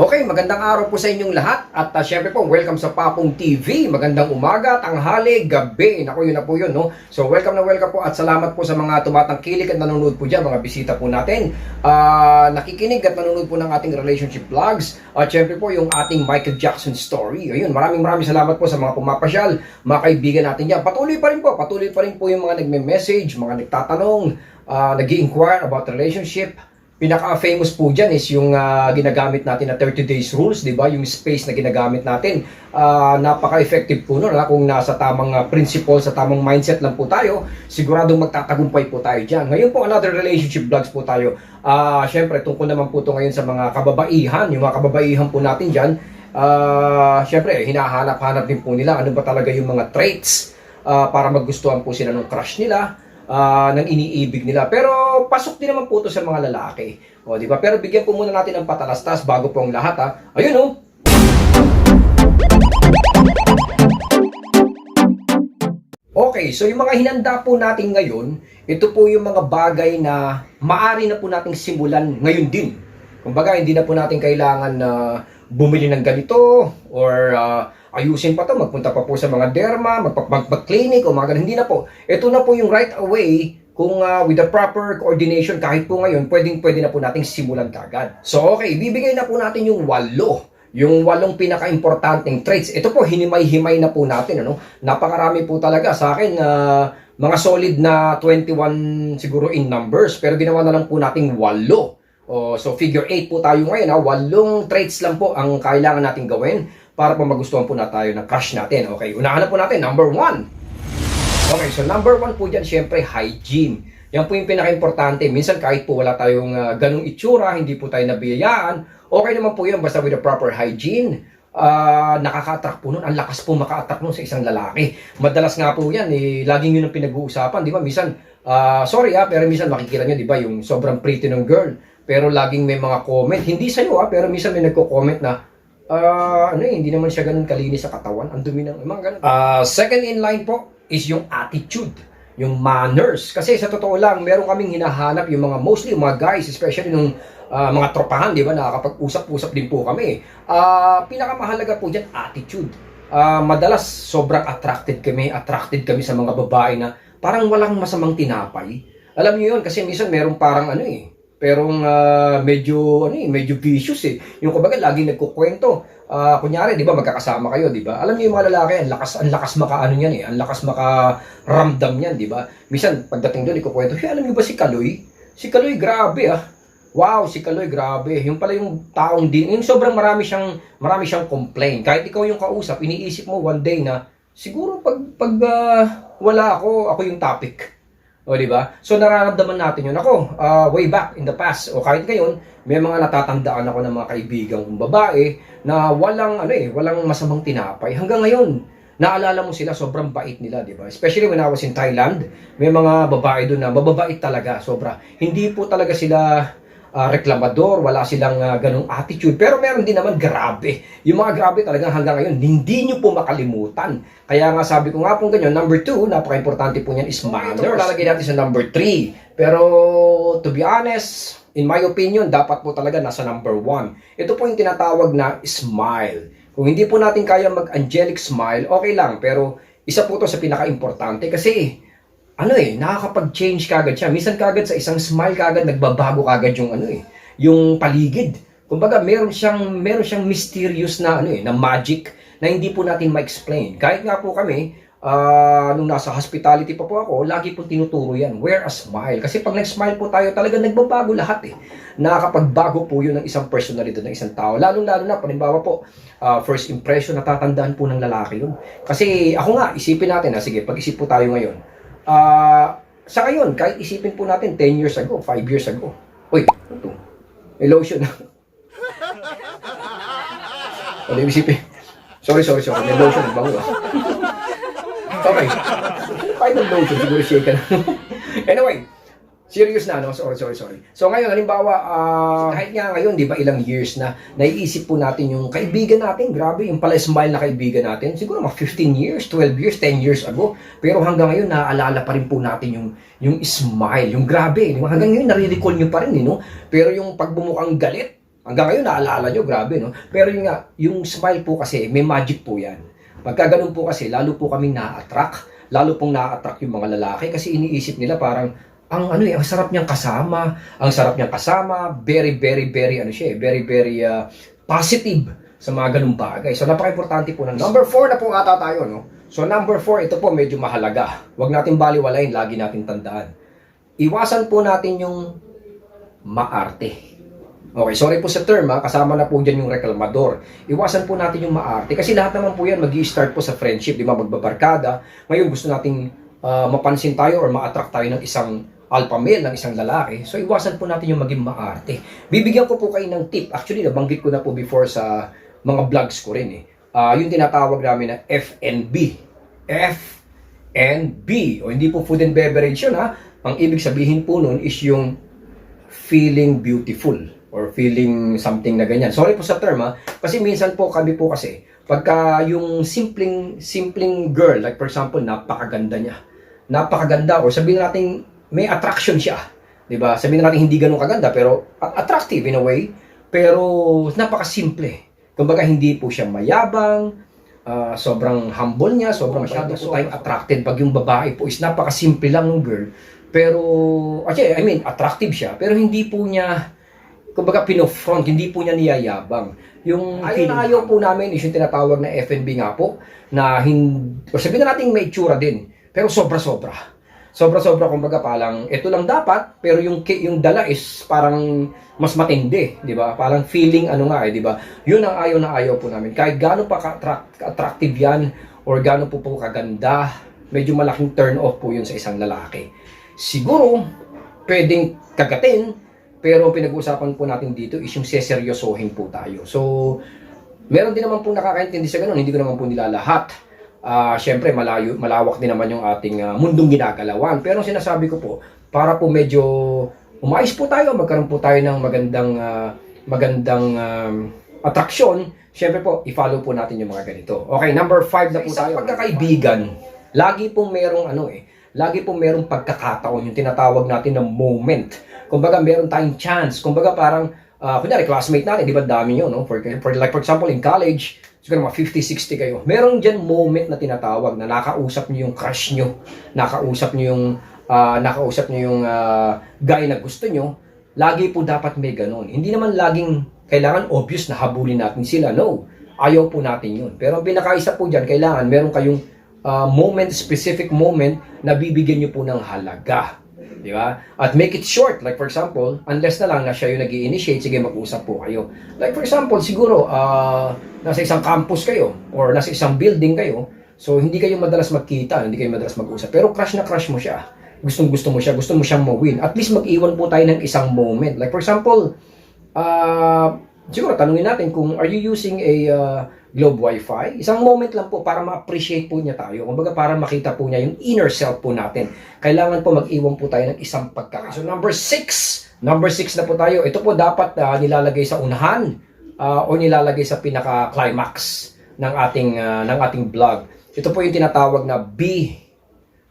Okay, magandang araw po sa inyong lahat at uh, syempre po welcome sa Papong TV. Magandang umaga, tanghali, gabi. Naku, yun na po yun, no? So welcome na welcome po at salamat po sa mga tumatangkilik at nanonood po dyan, mga bisita po natin. Ah, nakikinig at nanonood po ng ating relationship vlogs. At syempre po yung ating Michael Jackson story. Ayun, maraming maraming salamat po sa mga pumapasyal, mga kaibigan natin dyan. Patuloy pa rin po, patuloy pa rin po yung mga nagme-message, mga nagtatanong, uh, nag inquire about relationship pinaka-famous po dyan is yung ah, ginagamit natin na 30 days rules, di ba? Yung space na ginagamit natin. Ah, napaka-effective po nun. Ha? Kung nasa tamang ah, principle, sa tamang mindset lang po tayo, siguradong magtatagumpay po tayo dyan. Ngayon po, another relationship vlogs po tayo. Ah, Siyempre, tungkol naman po ito ngayon sa mga kababaihan. Yung mga kababaihan po natin dyan, ah, siyempre, hinahanap-hanap din po nila ano ba talaga yung mga traits ah, para magustuhan po sila ng crush nila ah, ng iniibig nila. Pero pasok din naman po ito sa mga lalaki. O, di ba? Pero bigyan po muna natin ng patalastas bago po ang lahat, ha? Ayun, oh! Okay, so yung mga hinanda po natin ngayon, ito po yung mga bagay na maari na po nating simulan ngayon din. Kumbaga, hindi na po natin kailangan na bumili ng ganito or ah, ayusin pa to, magpunta pa po sa mga derma, magpa- magpa-clinic o mga ganun. Hindi na po. Ito na po yung right away kung ah, with the proper coordination kahit po ngayon, pwedeng pwede na po nating simulan kagad. So okay, bibigay na po natin yung walo yung walong pinaka-importanting traits. Ito po, hinimay-himay na po natin. Ano? Napakarami po talaga sa akin. ah, mga solid na 21 siguro in numbers. Pero ginawa na lang po nating walo. O, so figure 8 po tayo ngayon. Ha? Walong traits lang po ang kailangan natin gawin para po magustuhan po na tayo ng crush natin. Okay, unahan na po natin. Number 1. Okay, so number 1 po dyan, syempre, hygiene. Yan po yung pinaka-importante. Minsan kahit po wala tayong ah, ganong itsura, hindi po tayo nabiyayaan, okay naman po yun basta with the proper hygiene. Ah, nakaka-attract po nun. Ang lakas po maka-attract nun sa isang lalaki. Madalas nga po yan, eh, laging yun ang pinag-uusapan. Di ba? Minsan, ah, sorry ah, pero minsan makikita nyo, di ba, yung sobrang pretty ng girl. Pero laging may mga comment. Hindi sa'yo ah, pero minsan may nagko-comment na, ah, ano eh, hindi naman siya ganun kalinis sa katawan. Ang dumi ng, mga ganun. Ah, second in line po is yung attitude yung manners. Kasi sa totoo lang, meron kaming hinahanap yung mga, mostly yung mga guys, especially nung ah, mga tropahan, di ba, nakakapag-usap-usap din po kami. Ah, pinakamahalaga po dyan, attitude. Ah, madalas, sobrang attracted kami, attracted kami sa mga babae na parang walang masamang tinapay. Alam niyo yun, kasi minsan meron parang ano eh, perong ah, medyo ano eh, medyo vicious eh. Yung kumbaga laging nagkukwento. Ah, kunyari, 'di ba, magkakasama kayo, 'di ba? Alam niyo yung mga lalaki, ang lakas ang lakas makaano niyan eh. Ang lakas makaramdam niyan, 'di ba? Minsan pagdating doon ikukwento, "Hey, alam niyo ba si Kaloy? Si Kaloy grabe ah." Wow, si Kaloy grabe. Yung pala yung taong din, yung sobrang marami siyang marami siyang complain. Kahit ikaw yung kausap, iniisip mo one day na siguro pag pag ah, wala ako, ako yung topic. O, di ba? So, nararamdaman natin yun. Ako, ah, way back in the past, o kahit ngayon, may mga natatandaan ako ng mga kaibigan kong babae na walang, ano eh, walang masamang tinapay. Hanggang ngayon, naalala mo sila, sobrang bait nila, di ba? Especially when I was in Thailand, may mga babae doon na mababait talaga, sobra. Hindi po talaga sila ah, reklamador, wala silang ah, ganong attitude. Pero meron din naman grabe. Yung mga grabe talaga hanggang ngayon, hindi nyo po makalimutan. Kaya nga sabi ko nga po ganyan, number two, napaka-importante po niyan is manners. Ito lalagay natin sa number three. Pero to be honest, in my opinion, dapat po talaga nasa number one. Ito po yung tinatawag na smile. Kung hindi po natin kaya mag-angelic smile, okay lang. Pero isa po to sa pinaka-importante kasi ano eh, nakakapag-change kagad siya. Minsan kagad sa isang smile kagad nagbabago kagad yung ano eh, yung paligid. Kumbaga, meron siyang meron siyang mysterious na ano eh, na magic na hindi po natin ma-explain. Kahit nga po kami, ah, nung nasa hospitality pa po ako, lagi po tinuturo yan, wear a smile. Kasi pag nag-smile po tayo, talaga nagbabago lahat eh. Nakakapagbago po yun ng isang personalidad ng isang tao. Lalo-lalo na, palimbawa po, ah, first impression, natatandaan po ng lalaki yun. Kasi ako nga, isipin natin, ha, sige, pag-isip po tayo ngayon, Ah, sa ngayon, kahit isipin po natin 10 years ago, 5 years ago. Uy, ano to? May lotion. ano yung isipin? Sorry, sorry, sorry. May lotion. Bango. Okay. Kahit ng lotion, siguro shake ka na. anyway, serious na, no? Sorry, sorry, sorry. So ngayon, halimbawa, ah, kahit nga ngayon, di ba, ilang years na, naiisip po natin yung kaibigan natin, grabe, yung pala smile na kaibigan natin, siguro mga 15 years, 12 years, 10 years ago. Pero hanggang ngayon, naaalala pa rin po natin yung, yung smile, yung grabe. Hanggang ngayon, nare-recall nyo pa rin, eh, no? Pero yung pagbumukhang galit, Hanggang ngayon, naalala nyo, grabe, no? Pero yung yung smile po kasi, may magic po yan. Pagka ganun po kasi, lalo po kaming na-attract, lalo pong na-attract yung mga lalaki kasi iniisip nila parang, ang ano eh, ang sarap niyang kasama, ang sarap niyang kasama, very, very, very, ano siya eh, very, very uh, positive sa mga ganung bagay. So, napaka-importante po ng number 4 na po ata tayo, no? So, number 4, ito po medyo mahalaga. Huwag natin baliwalayin, lagi natin tandaan. Iwasan po natin yung maarte. Okay, sorry po sa term ha, kasama na po dyan yung reklamador. Iwasan po natin yung maarte kasi lahat naman po yan mag start po sa friendship, di ba, magbabarkada. Ngayon gusto nating ah, mapansin tayo or ma-attract tayo ng isang alpha male, ng isang lalaki. So iwasan po natin yung maging maarte. Bibigyan ko po kayo ng tip. Actually, nabanggit ko na po before sa mga vlogs ko rin eh. Ah, yung tinatawag namin na FNB. F and B. O hindi po food and beverage yun ha. Ang ibig sabihin po nun is yung feeling beautiful or feeling something na ganyan. Sorry po sa term ha, kasi minsan po kami po kasi pagka yung simpleng simpleng girl like for example napakaganda niya. Napakaganda or sabihin natin may attraction siya. 'Di ba? Sabihin natin hindi ganun kaganda pero attractive in a way, pero napakasimple. Kumbaga hindi po siya mayabang, ah, sobrang humble niya, sobrang masyado po tayong attracted pag yung babae po is napakasimple lang ng girl. Pero, actually, I mean, attractive siya, pero hindi po niya, kumbaga, pinofront, hindi po niya niyayabang. Yung ayaw na ayaw po namin is yung tinatawag na FNB nga po, na hindi, o sabihin na natin may itsura din, pero sobra-sobra. Sobra-sobra, kumbaga, parang, ito lang dapat, pero yung, yung dala is parang mas matindi, di ba? Parang feeling ano nga eh, di ba? Yun ang ayaw na ayaw po namin. Kahit gaano pa ka-attract- attractive yan, or gaano po po kaganda, medyo malaking turn off po yun sa isang lalaki. Siguro, pwedeng kagatin, pero pinag-uusapan po natin dito is yung seseryosohin po tayo. So, meron din naman po nakakaintindi sa ganun, hindi ko naman po nilalahat. Ah, syempre malayo, malawak din naman yung ating ah, mundong ginagalawan. Pero ang sinasabi ko po, para po medyo umayos po tayo, magkaroon po tayo ng magandang ah, magandang um, atraksyon, syempre po, i-follow po natin yung mga ganito. Okay, number 5 na po tayo. Pagkakaibigan, lagi pong merong ano eh, lagi pong merong pagkakataon, yung tinatawag natin ng moment. Kumbaga, meron tayong chance. Kumbaga, parang, uh, kunyari, classmate natin, di ba dami nyo, no? For, for, like, for example, in college, siguro mga 50, 60 kayo. Meron dyan moment na tinatawag na nakausap nyo yung crush nyo, nakausap nyo yung, ah, nakausap nyo yung ah, guy na gusto nyo, lagi po dapat may ganun. Hindi naman laging kailangan obvious na habulin natin sila. No, ayaw po natin yun. Pero ang pinakaisa po dyan, kailangan meron kayong ah, moment, specific moment na bibigyan nyo po ng halaga. Di ba? At make it short. Like for example, unless na lang na siya yung nag initiate sige mag-usap po kayo. Like for example, siguro, ah, nasa isang campus kayo or nasa isang building kayo, so hindi kayo madalas magkita, hindi kayo madalas mag-usap. Pero crush na crush mo siya. Gustong gusto mo siya, gusto mo siyang ma-win. At least mag-iwan po tayo ng isang moment. Like for example, ah, siguro tanungin natin kung are you using a ah, Globe Wi-Fi? Isang moment lang po para ma-appreciate po niya tayo. Kumbaga para makita po niya yung inner self po natin. Kailangan po mag-iwan po tayo ng isang pagkaka. So number six, number six na po tayo. Ito po dapat ah, nilalagay sa unahan ah, o nilalagay sa pinaka-climax ng ating ah, ng ating vlog. Ito po yung tinatawag na be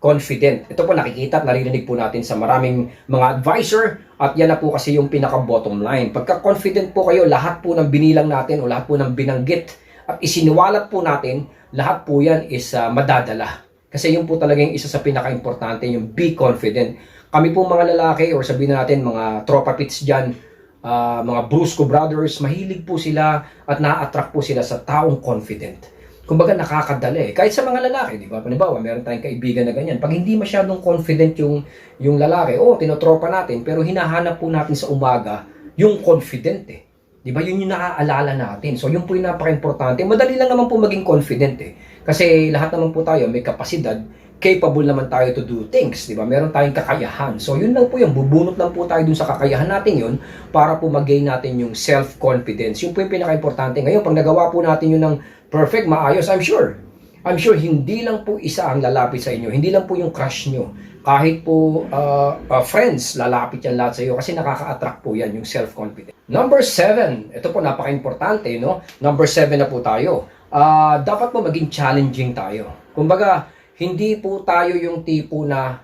confident. Ito po nakikita at naririnig po natin sa maraming mga advisor at yan na po kasi yung pinaka bottom line. Pagka confident po kayo, lahat po ng binilang natin o lahat po ng binanggit at isiniwalat po natin, lahat po yan is ah, madadala. Kasi yun po talaga yung isa sa pinaka-importante, yung be confident. Kami po mga lalaki or sabihin natin mga tropa pits dyan, ah, mga Brusco brothers, mahilig po sila at na-attract po sila sa taong confident kumbaga nakakadala eh. Kahit sa mga lalaki, di ba? Panibawa, meron tayong kaibigan na ganyan. Pag hindi masyadong confident yung, yung lalaki, oh, tinotropa natin, pero hinahanap po natin sa umaga yung confident eh. Di ba? Yun yung naaalala natin. So, yun po yung napaka-importante. Madali lang naman po maging confident eh. Kasi lahat naman po tayo may kapasidad, capable naman tayo to do things, di ba? Meron tayong kakayahan. So, yun lang po yung bubunot lang po tayo dun sa kakayahan natin yun para po mag-gain natin yung self-confidence. Yun po yung pinaka-importante. Ngayon, pag nagawa po natin yun ng perfect, maayos, I'm sure. I'm sure hindi lang po isa ang lalapit sa inyo. Hindi lang po yung crush nyo. Kahit po uh, uh, friends, lalapit yan lahat sa iyo kasi nakaka-attract po yan, yung self-confidence. Number seven, ito po napaka-importante, no? Number seven na po tayo. Ah, dapat po maging challenging tayo. Kumbaga, hindi po tayo yung tipo na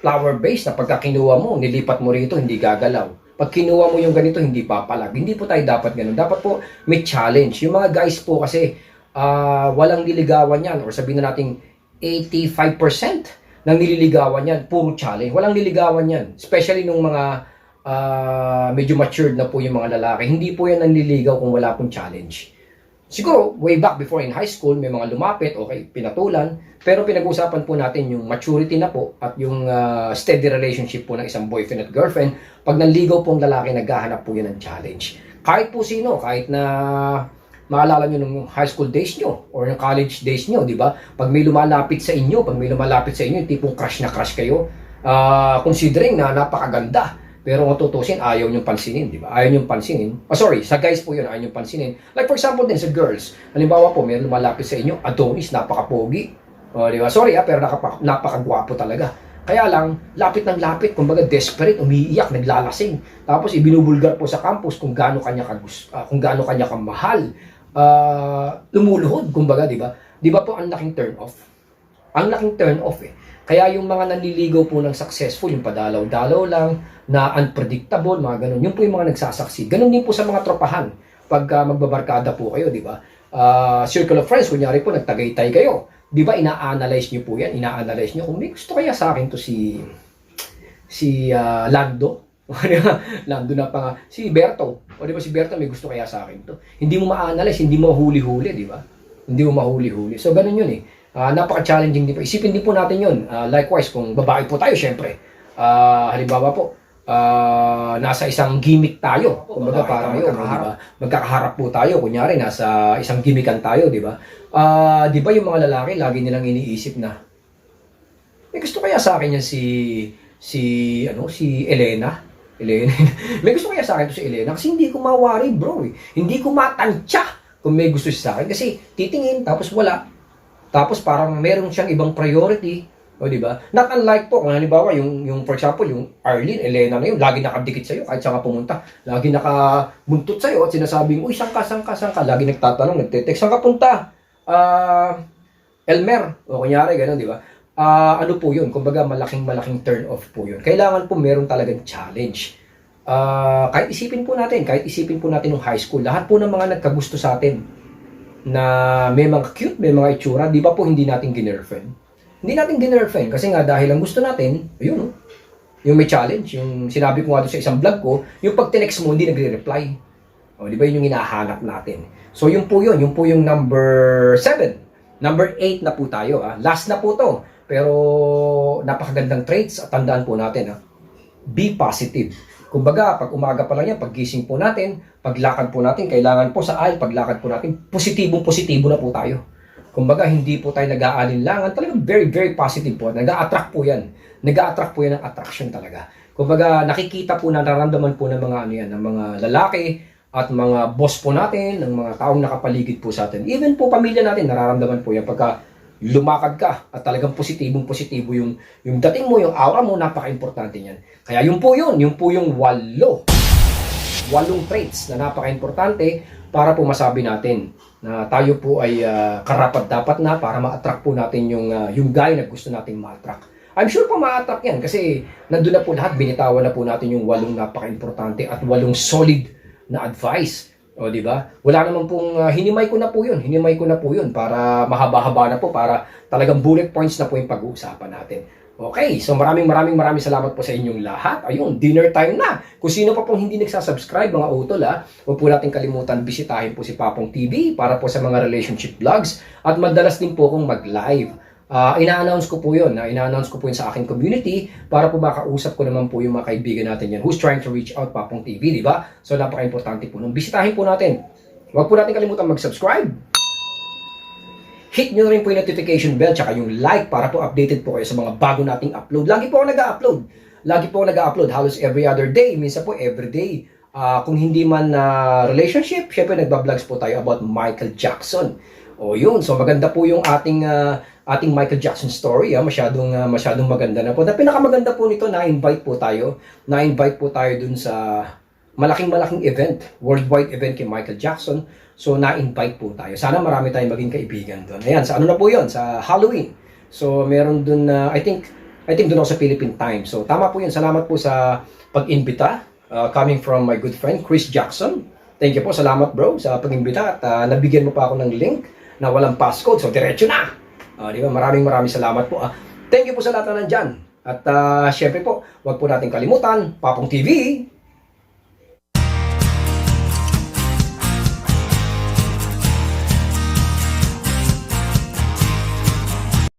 flower base na pagka mo, nilipat mo rito, hindi gagalaw. Pag kinuha mo yung ganito, hindi papalag. Hindi po tayo dapat ganun. Dapat po may challenge. Yung mga guys po kasi ah, walang niligawan yan or sabihin na natin 85% ng nililigawan yan, puro challenge. Walang niligawan yan. Especially nung mga ah, medyo matured na po yung mga lalaki. Hindi po yan nanliligaw kung wala pong challenge. Siguro, way back before in high school, may mga lumapit, okay, pinatulan. Pero pinag-usapan po natin yung maturity na po at yung ah, steady relationship po ng isang boyfriend at girlfriend. Pag nanligaw pong lalaki, naghahanap po yan ng challenge. Kahit po sino, kahit na maalala nyo nung high school days nyo or yung college days nyo, di ba? Pag may lumalapit sa inyo, pag may lumalapit sa inyo, yung tipong crush na crush kayo, ah, considering na napakaganda, pero kung tutusin, ayaw niyong pansinin, di ba? Ayaw niyong pansinin. Oh, sorry, sa guys po yun, ayaw niyong pansinin. Like for example din sa girls, halimbawa po, may lumalapit sa inyo, Adonis, napaka-pogi. Oh, di ba? Sorry ah, pero nakapa, napakagwapo talaga. Kaya lang, lapit ng lapit, kumbaga desperate, umiiyak, naglalasing. Tapos ibinubulgar po sa campus kung gaano kanya kagus, ah, kung gaano kanya kamahal. Ah, lumuluhod, kumbaga, di ba? Di ba po ang laking turn off? Ang laking turn off eh. Kaya yung mga nanliligaw po ng successful, yung padalaw-dalaw lang, na unpredictable, mga ganun, yun po yung mga nagsasaksi. Ganun din po sa mga tropahan. Pag ah, magbabarkada po kayo, di ba? Ah, circle of friends, kunyari po, nagtagaytay kayo. Di ba, ina-analyze nyo po yan? Ina-analyze nyo kung may gusto kaya sa akin to si si ah, Lando. Lando na pa nga. Si Berto. O di ba si Berto may gusto kaya sa akin to. Hindi mo ma-analyze, hindi mo huli-huli, di ba? Hindi mo mahuli-huli. So, ganun yun eh. Ah, napaka-challenging din po. Isipin din po natin yun. Ah, likewise, kung babae po tayo, syempre. Ah, halimbawa po, ah, nasa isang gimmick tayo. Kumbaga parang yun, di ba? Magkakaharap po tayo. Kunyari, nasa isang gimmickan tayo, di ba? Ah, di ba yung mga lalaki, lagi nilang iniisip na, may gusto kaya sa akin yan si, si, ano, si Elena? Elena. may gusto kaya sa akin to si Elena kasi hindi ko mawari, bro. Eh. Hindi ko matansya kung may gusto siya sa akin kasi titingin tapos wala. Tapos parang meron siyang ibang priority. O, di ba? Not unlike po, kung halimbawa, yung, yung, for example, yung Arlene, Elena na yun, lagi nakadikit sa'yo, kahit saan ka pumunta. Lagi nakabuntot sa'yo at sinasabing, uy, saan ka, saan ka, saan ka? Lagi nagtatanong, nagte-text, saan ka punta? Ah, Elmer. O, kunyari, gano'n, di ba? Ah, ano po yun? Kumbaga, malaking malaking turn off po yun. Kailangan po meron talagang challenge. Ah, kahit isipin po natin, kahit isipin po natin ng high school, lahat po ng mga nagkagusto sa atin na may mga cute, may mga itsura, di ba po hindi natin ginerfriend? Hindi natin ginerfriend kasi nga dahil ang gusto natin, ayun oh, yung may challenge, yung sinabi ko nga doon sa isang vlog ko, yung pag tinext mo, hindi nagre-reply. O, di ba yun yung hinahanap natin? So, yun po yun. Yun po yung number 7. Number 8 na po tayo. Ah. Last na po to. Pero, napakagandang traits at tandaan po natin. Ah. Be positive. Kumbaga, pag umaga pa lang yan, pag gising po natin, paglakad po natin, kailangan po sa aisle, paglakad po natin, positibong-positibo na po tayo. Kumbaga, hindi po tayo nag-aalinlangan. Talagang very, very positive po. Nag-a-attract po yan. Nag-a-attract po yan ng attraction talaga. Kumbaga, nakikita po, nararamdaman po ng mga ano yan, ng mga lalaki at mga boss po natin, ng mga taong nakapaligid po sa atin. Even po pamilya natin, nararamdaman po yan pagka lumakad ka at talagang positibong positibo yung yung dating mo, yung aura mo, napaka-importante niyan. Kaya yun po yun, yun po yung walo. Walong traits na napaka-importante para po masabi natin na tayo po ay ah, karapat-dapat na para ma-attract po natin yung ah, yung guy na gusto nating ma-attract. I'm sure po ma-attract yan kasi nandun na po lahat, binitawan na po natin yung walong napaka-importante at walong solid na advice. O, di ba? Wala naman pong, ah, hinimay ko na po yun. Hinimay ko na po yun para mahaba-haba na po, para talagang bullet points na po yung pag-uusapan natin. Okay, so maraming maraming maraming salamat po sa inyong lahat. Ayun, dinner time na. Kung sino pa pong hindi nagsasubscribe, mga utol ha, huwag po natin kalimutan bisitahin po si Papong TV para po sa mga relationship vlogs at madalas din po akong mag-live. Ah, ina-announce ko po yun, na ina-announce ko po yun sa aking community para po makausap ko naman po yung mga kaibigan natin yan who's trying to reach out Papong TV, di ba? So napaka-importante po nung bisitahin po natin. Huwag po natin kalimutan mag-subscribe. Hit nyo rin po yung notification bell tsaka yung like para po updated po kayo sa mga bago nating upload. Lagi po ako nag-upload. Lagi po ako nag-upload halos every other day, minsan po every day. Ah, kung hindi man na relationship, syempre nagba-vlogs po tayo about Michael Jackson. O yun, so maganda po yung ating ah, ating Michael Jackson story, ah. masyadong ah, masyadong maganda na po. Na pinakamaganda po nito, na-invite po tayo. Na-invite po tayo dun sa malaking-malaking event, worldwide event kay Michael Jackson. So na-invite po tayo. Sana marami tayong maging kaibigan doon. Ayan, sa ano na po 'yon, sa Halloween. So meron doon na I think I think doon ako sa Philippine Times. So tama po 'yun. Salamat po sa pag-imbita uh, coming from my good friend Chris Jackson. Thank you po. Salamat bro sa pag-imbita at uh, nabigyan mo pa ako ng link na walang passcode. So diretso na. Ah, di ba? Maraming maraming salamat po. ah. thank you po sa lahat na nandyan. At uh, syempre po, wag po natin kalimutan, Papong TV,